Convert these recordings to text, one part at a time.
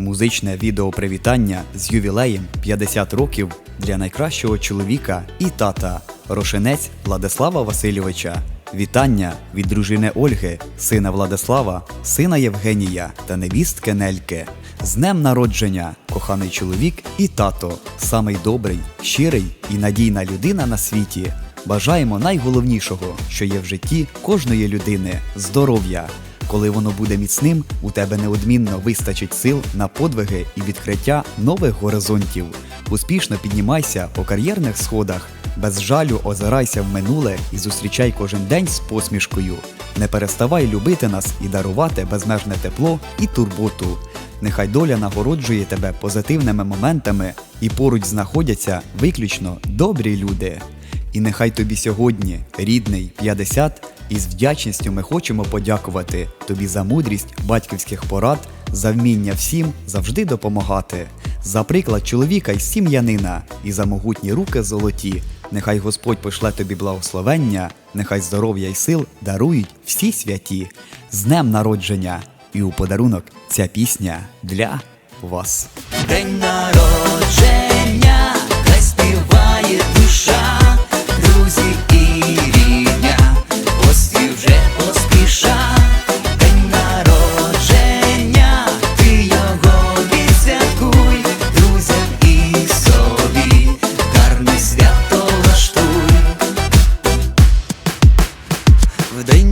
Музичне відеопривітання з ювілеєм 50 років для найкращого чоловіка і тата Рошенець Владислава Васильовича. Вітання від дружини Ольги, сина Владислава, сина Євгенія та невістки Нельки. З днем народження, коханий чоловік і тато, самий добрий, щирий і надійна людина на світі. Бажаємо найголовнішого, що є в житті кожної людини здоров'я. Коли воно буде міцним, у тебе неодмінно вистачить сил на подвиги і відкриття нових горизонтів. Успішно піднімайся по кар'єрних сходах, без жалю озирайся в минуле і зустрічай кожен день з посмішкою. Не переставай любити нас і дарувати безмежне тепло і турботу. Нехай доля нагороджує тебе позитивними моментами і поруч знаходяться виключно добрі люди. І нехай тобі сьогодні, рідний 50, і з вдячністю ми хочемо подякувати тобі за мудрість батьківських порад, за вміння всім завжди допомагати, за приклад чоловіка й сім'янина і за могутні руки золоті. Нехай Господь пошле тобі благословення, нехай здоров'я й сил дарують всі святі. З днем народження! І у подарунок ця пісня для вас. День народження,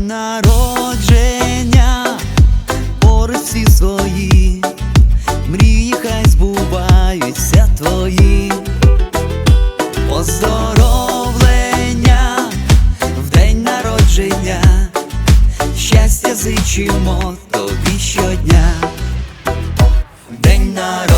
народження поруч свої, мрії хай збуваються твої, поздоровлення в день народження, щастя зичимо тобі щодня. День народження,